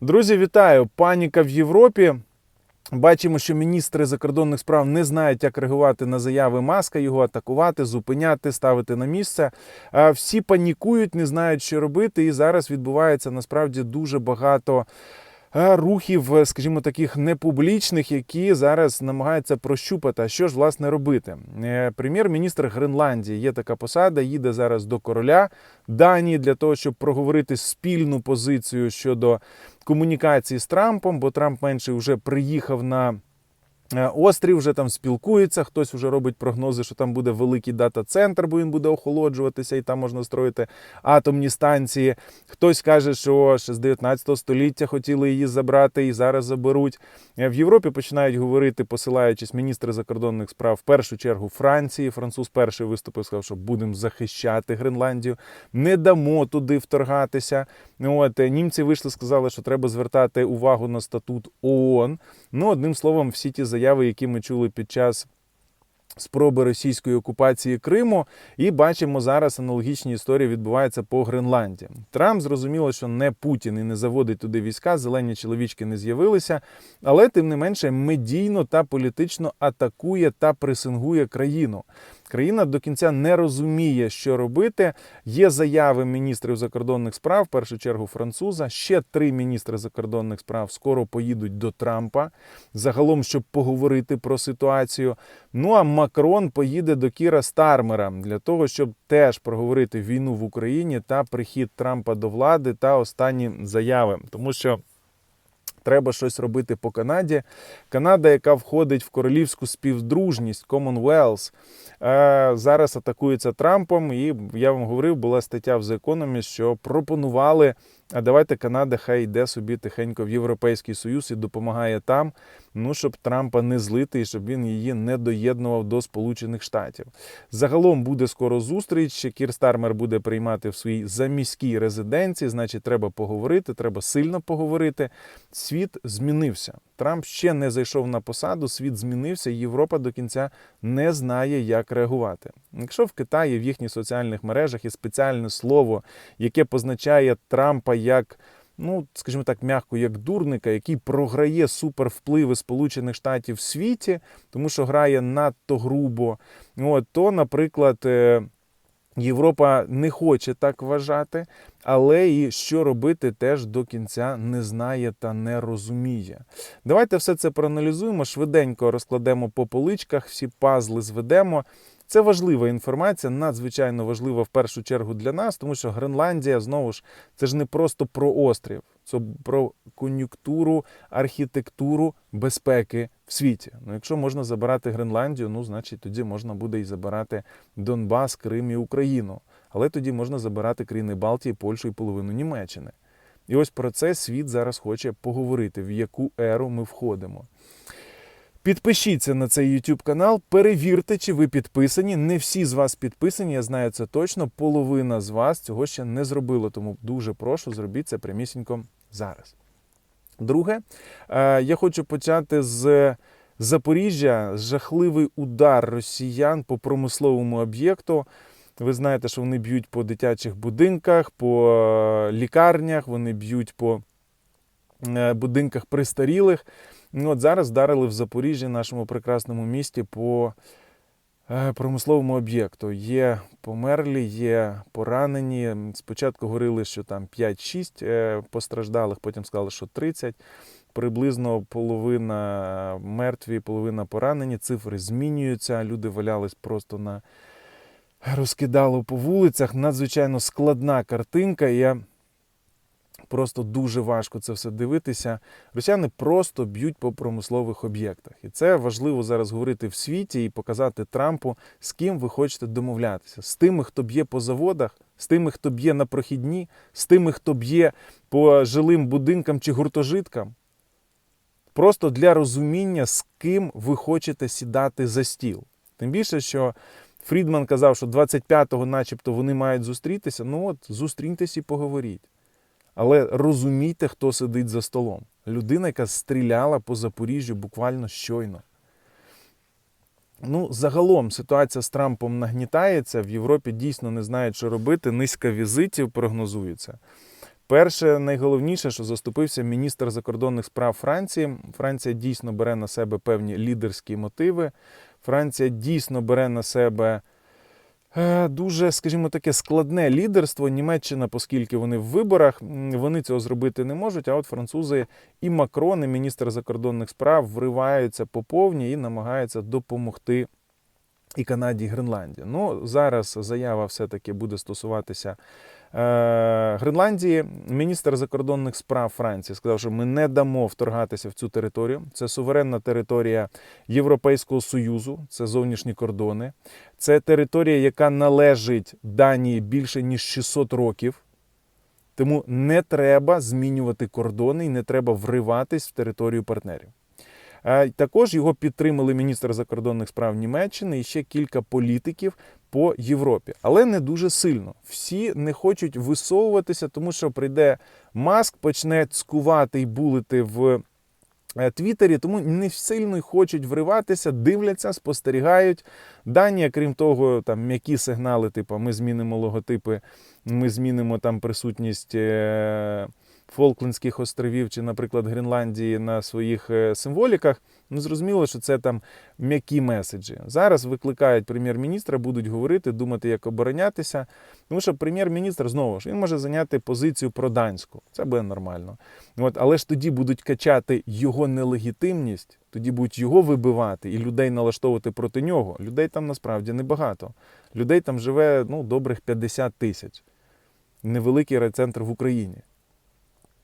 Друзі, вітаю! Паніка в Європі. Бачимо, що міністри закордонних справ не знають, як реагувати на заяви маска, його атакувати, зупиняти, ставити на місце. Всі панікують, не знають, що робити. І зараз відбувається насправді дуже багато е, рухів, скажімо, таких непублічних, які зараз намагаються прощупати, а що ж власне робити. Е, Прем'єр-міністр Гренландії є така посада, їде зараз до короля Данії для того, щоб проговорити спільну позицію щодо комунікації з Трампом, бо Трамп менше вже приїхав на острів, вже там спілкується. Хтось вже робить прогнози, що там буде великий дата-центр, бо він буде охолоджуватися, і там можна строїти атомні станції. Хтось каже, що ще з 19 століття хотіли її забрати і зараз заберуть. Е, В Європі починають говорити, посилаючись міністри закордонних справ, в першу чергу Франції. Француз перший виступив, сказав, що будемо захищати Гренландію, не дамо туди вторгатися. От е, німці вийшли, сказали, що треба звертати увагу на статут ООН. Ну, одним словом, всі ті заяви, які ми чули під час. Спроби російської окупації Криму, і бачимо зараз аналогічні історії відбуваються по Гренландії. Трамп зрозуміло, що не Путін і не заводить туди війська, зелені чоловічки не з'явилися, але тим не менше медійно та політично атакує та пресингує країну. Країна до кінця не розуміє, що робити. Є заяви міністрів закордонних справ, в першу чергу француза. Ще три міністри закордонних справ скоро поїдуть до Трампа загалом, щоб поговорити про ситуацію. Ну а Макрон поїде до Кіра Стармера для того, щоб теж проговорити війну в Україні та прихід Трампа до влади та останні заяви, тому що. Треба щось робити по Канаді. Канада, яка входить в королівську співдружність Commonwealth, е, зараз атакується Трампом. І я вам говорив, була стаття в The Economist, що пропонували, а давайте Канада хай йде собі тихенько в Європейський Союз і допомагає там, ну щоб Трампа не злити і щоб він її не доєднував до Сполучених Штатів. Загалом буде скоро зустріч. Кір Стармер буде приймати в своїй заміській резиденції. Значить, треба поговорити, треба сильно поговорити. Світ змінився. Трамп ще не зайшов на посаду, світ змінився, Європа до кінця не знає, як реагувати. Якщо в Китаї в їхніх соціальних мережах є спеціальне слово, яке позначає Трампа як. Ну, скажімо так, м'яко, як дурника, який програє супервпливи Сполучених Штатів в світі, тому що грає надто грубо. От, то, наприклад, е, Європа не хоче так вважати, але і що робити теж до кінця не знає та не розуміє. Давайте все це проаналізуємо, швиденько розкладемо по поличках, всі пазли зведемо. Це важлива інформація, надзвичайно важлива в першу чергу для нас, тому що Гренландія знову ж це ж не просто про острів, це про кон'юнктуру, архітектуру безпеки в світі. Ну, якщо можна забирати Гренландію, ну значить тоді можна буде і забирати Донбас, Крим і Україну. Але тоді можна забирати країни Балтії, Польщу і половину Німеччини. І ось про це світ зараз хоче поговорити, в яку еру ми входимо. Підпишіться на цей YouTube канал, перевірте, чи ви підписані. Не всі з вас підписані, я знаю це точно. Половина з вас цього ще не зробило, тому дуже прошу, зробіть це прямісінько зараз. Друге, е, я хочу почати з Запоріжжя. Жахливий удар росіян по промисловому об'єкту. Ви знаєте, що вони б'ють по дитячих будинках, по е, лікарнях, вони б'ють по е, будинках престарілих. Ну, От зараз вдарили в Запоріжжі, нашому прекрасному місті, по е, промисловому об'єкту. Є померлі, є поранені. Спочатку говорили, що там 5-6 е, постраждалих, потім сказали, що 30. Приблизно половина мертві, половина поранені. Цифри змінюються. Люди валялись просто на розкидало по вулицях. Надзвичайно складна картинка. Я Просто дуже важко це все дивитися. Росіяни просто б'ють по промислових об'єктах. І це важливо зараз говорити в світі і показати Трампу, з ким ви хочете домовлятися. З тими, хто б'є по заводах, з тими, хто б'є на прохідні, з тими, хто б'є по жилим будинкам чи гуртожиткам. Просто для розуміння, з ким ви хочете сідати за стіл. Тим більше, що Фрідман казав, що 25-го, начебто, вони мають зустрітися. Ну от, зустріньтесь і поговоріть. Але розумійте, хто сидить за столом. Людина, яка стріляла по Запоріжжю буквально щойно. Ну, загалом ситуація з Трампом нагнітається. В Європі дійсно не знають, що робити. Низка візитів прогнозується. Перше, найголовніше, що заступився міністр закордонних справ Франції. Франція дійсно бере на себе певні лідерські мотиви. Франція дійсно бере на себе дуже, скажімо таке, складне лідерство. Німеччина, оскільки вони в виборах, вони цього зробити не можуть. А от французи і Макрон, і міністр закордонних справ вриваються по повні і намагаються допомогти і Канаді, і Гренландії. Ну, зараз заява все-таки буде стосуватися е, Гренландії. Міністр закордонних справ Франції сказав, що ми не дамо вторгатися в цю територію. Це суверенна територія Європейського Союзу, це зовнішні кордони. Це територія, яка належить Данії більше ніж 600 років. Тому не треба змінювати кордони і не треба вриватись в територію партнерів. Е, Також його підтримали міністр закордонних справ Німеччини і ще кілька політиків по Європі, але не дуже сильно. Всі не хочуть висовуватися, тому що прийде маск, почне цкувати і булити в е, Твіттері, тому не сильно хочуть вриватися, дивляться, спостерігають. Данія, крім того, там м'які сигнали, типу ми змінимо логотипи, ми змінимо там присутність. е, Фолклендських островів чи, наприклад, Гренландії на своїх е, символіках. Ну, зрозуміло, що це там м'які меседжі. Зараз викликають прем'єр-міністра, будуть говорити, думати, як оборонятися. Тому що прем'єр-міністр знову ж він може зайняти позицію проданську. Це буде нормально. От, але ж тоді будуть качати його нелегітимність, тоді будуть його вибивати і людей налаштовувати проти нього. Людей там насправді небагато. Людей там живе ну, добрих 50 тисяч. Невеликий райцентр в Україні.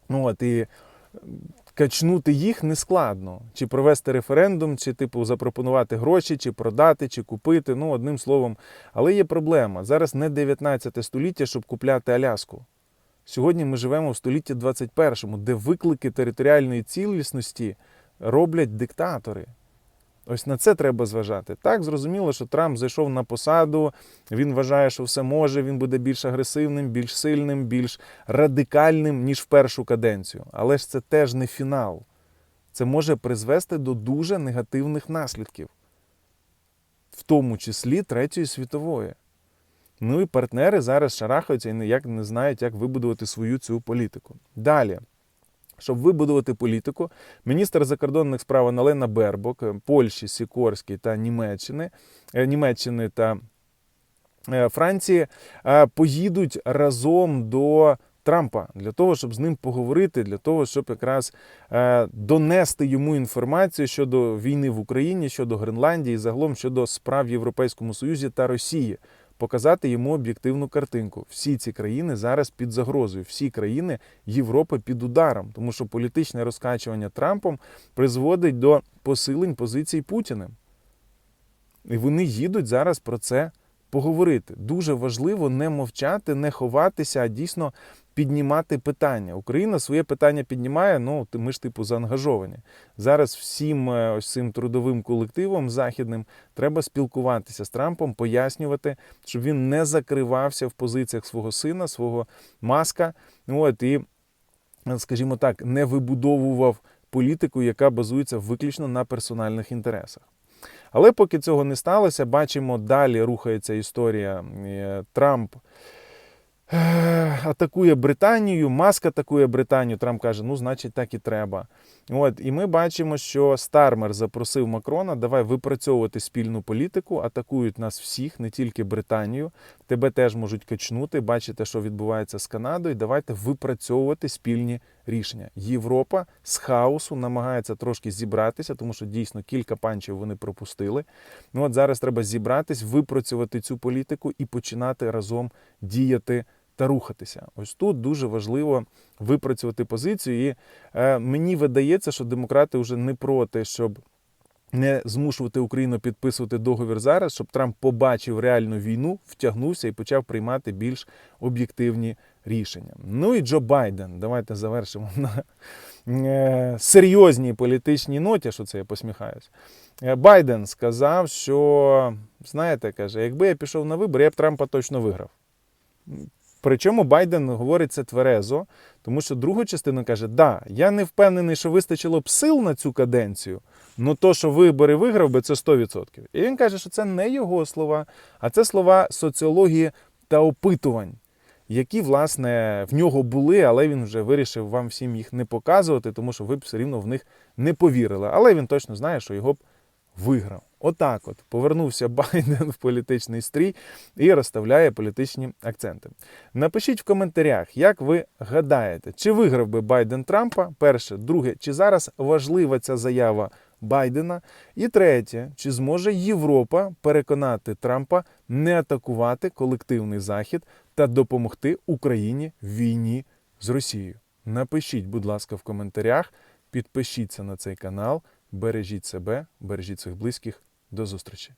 Ну от і качнути їх нескладно. Чи провести референдум, чи типу запропонувати гроші, чи продати, чи купити. Ну, одним словом. Але є проблема. Зараз не 19 століття, щоб купляти Аляску. Сьогодні ми живемо в столітті 21, де виклики територіальної цілісності роблять диктатори. Ось на це треба зважати. Так, зрозуміло, що Трамп зайшов на посаду, він вважає, що все може, він буде більш агресивним, більш сильним, більш радикальним, ніж в першу каденцію. Але ж це теж не фінал. Це може призвести до дуже негативних наслідків, в тому числі Третьої світової. Ну і партнери зараз шарахаються і ніяк не знають, як вибудувати свою цю політику. Далі. Щоб вибудувати політику, міністр закордонних справ Аналена Бербок, е, Польщі, Сікорський та Німеччини, е, Німеччини та е, Франції поїдуть разом до Трампа для того, щоб з ним поговорити, для того, щоб якраз донести йому інформацію щодо війни в Україні, щодо Гренландії, загалом щодо справ в Європейському Союзі та Росії. Показати йому об'єктивну картинку. Всі ці країни зараз під загрозою, всі країни Європи під ударом, тому що політичне розкачування Трампом призводить до посилень позицій Путіним. І вони їдуть зараз про це поговорити. Дуже важливо не мовчати, не ховатися, а дійсно піднімати питання. Україна своє питання піднімає. Ну ми ж типу заангажовані. Зараз всім е, ось цим трудовим колективом західним треба спілкуватися з Трампом, пояснювати, щоб він не закривався в позиціях свого сина, свого маска. От і, скажімо так, не вибудовував політику, яка базується виключно на персональних інтересах. Але поки цього не сталося, бачимо, далі рухається історія. Е, Трамп атакує Британію, Маск атакує Британію. Трамп каже, ну, значить, так і треба. От, і ми бачимо, що Стармер запросив Макрона, давай випрацьовувати спільну політику, атакують нас всіх, не тільки Британію. Тебе теж можуть качнути. Бачите, що відбувається з Канадою. Давайте випрацьовувати спільні рішення. Європа з хаосу намагається трошки зібратися, тому що дійсно кілька панчів вони пропустили. Ну от зараз треба зібратись, випрацювати цю політику і починати разом діяти та рухатися. Ось тут дуже важливо випрацювати позицію. І е, мені видається, що демократи вже не проти, щоб не змушувати Україну підписувати договір зараз, щоб Трамп побачив реальну війну, втягнувся і почав приймати більш об'єктивні рішення. Ну і Джо Байден. Давайте завершимо на е, серйозній політичній ноті, що це я посміхаюсь. Е, Байден сказав, що знаєте, каже, якби я пішов на вибори, я б Трампа точно виграв. Причому Байден говорить це тверезо, тому що другу частину каже: да, я не впевнений, що вистачило б сил на цю каденцію, але то, що вибори виграв би, це 100%. І він каже, що це не його слова, а це слова соціології та опитувань. які власне в нього були, але він вже вирішив вам всім їх не показувати, тому що ви б все рівно в них не повірили. Але він точно знає, що його б виграв. Отак, от повернувся Байден в політичний стрій і розставляє політичні акценти. Напишіть в коментарях, як ви гадаєте, чи виграв би Байден Трампа? Перше, друге, чи зараз важлива ця заява Байдена? І третє, чи зможе Європа переконати Трампа не атакувати колективний захід та допомогти Україні в війні з Росією? Напишіть, будь ласка, в коментарях, підпишіться на цей канал, бережіть себе, бережіть своїх близьких. До зустрічі!